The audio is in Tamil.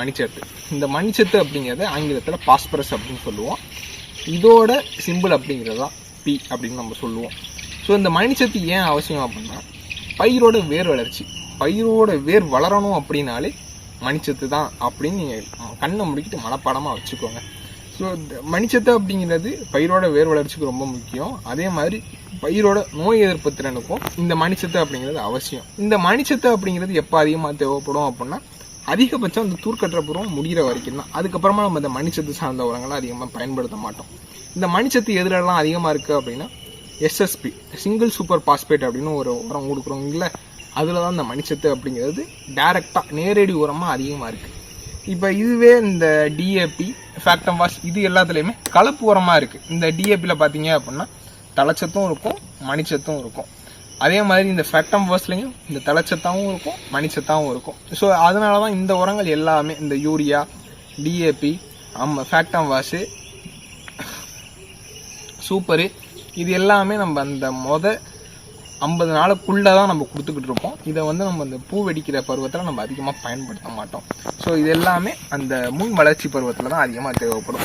மணிச்சத்து இந்த மணிச்சத்து அப்படிங்கிறது ஆங்கிலத்தில் பாஸ்பரஸ் அப்படின்னு சொல்லுவோம். இதோட சிம்பிள் அப்படிங்கிறது தான் பி அப்படின்னு நம்ம சொல்லுவோம். ஸோ இந்த மணிச்சத்து ஏன் அவசியம் அப்படின்னா பயிரோட வேர் வளர்ச்சி. பயிரோட வேர் வளரணும் அப்படின்னாலே மணிச்சத்து தான் அப்படின்னு நீங்கள் கண்ணை முடிக்கிட்டு மனப்பாடமாக வச்சுக்கோங்க. ஸோ மணிச்சத்து அப்படிங்கிறது பயிரோட வேர் வளர்ச்சிக்கு ரொம்ப முக்கியம். அதே மாதிரி பயிரோட நோய் எதிர்ப்பு திறனுக்கும் இந்த மணிச்சத்து அப்படிங்கிறது அவசியம். இந்த மணிச்சத்து அப்படிங்கிறது எப்போ அதிகமாக தேவைப்படும் அப்படின்னா அதிகபட்சம் இந்த தூர்க்கற்ற முடிகிற வரைக்கும் தான். அதுக்கப்புறமா நம்ம இந்த மணிச்சத்து சார்ந்த உரங்களை அதிகமாக பயன்படுத்த மாட்டோம். இந்த மணிச்சத்து எதிரெல்லாம் அதிகமாக இருக்குது அப்படின்னா எஸ்எஸ்பி சிங்கிள் சூப்பர் பாஸ்பேட் அப்படின்னு ஒரு உரம் கொடுக்குறோங்கள அதில் தான் இந்த மணிச்சத்து அப்படிங்கிறது டைரெக்டாக நேரடி உரமாக அதிகமாக இருக்குது இப்போ இதுவே இந்த டிஏபி ஃபேக்டம் வாஷ் இது எல்லாத்துலேயுமே கலப்பு உரமாக இருக்குது இந்த டிஏபியில் பார்த்தீங்க அப்படின்னா தலைச்சத்தும் இருக்கும் மணிச்சத்தும் இருக்கும். அதே மாதிரி இந்த ஃபேக்டம் வாஷ்லேயும் இந்த தலைச்சத்தாகவும் இருக்கும் மணிச்சத்தாகவும் இருக்கும். ஸோ அதனால தான் இந்த உரங்கள் எல்லாமே இந்த யூரியா டிஏபி ஆமாம் ஃபேக்டம் வாஷு சூப்பரு இது எல்லாமே நம்ம அந்த மொத ஐம்பது நாளுக்குள்ளே தான் நம்ம கொடுத்துக்கிட்டு இருப்போம் இதை வந்து நம்ம இந்த பூ வெடிக்கிற பருவத்தில் நம்ம அதிகமாக பயன்படுத்த மாட்டோம். ஸோ இது எல்லாமே அந்த முன் வளர்ச்சி பருவத்தில் தான் அதிகமாக தேவைப்படும்.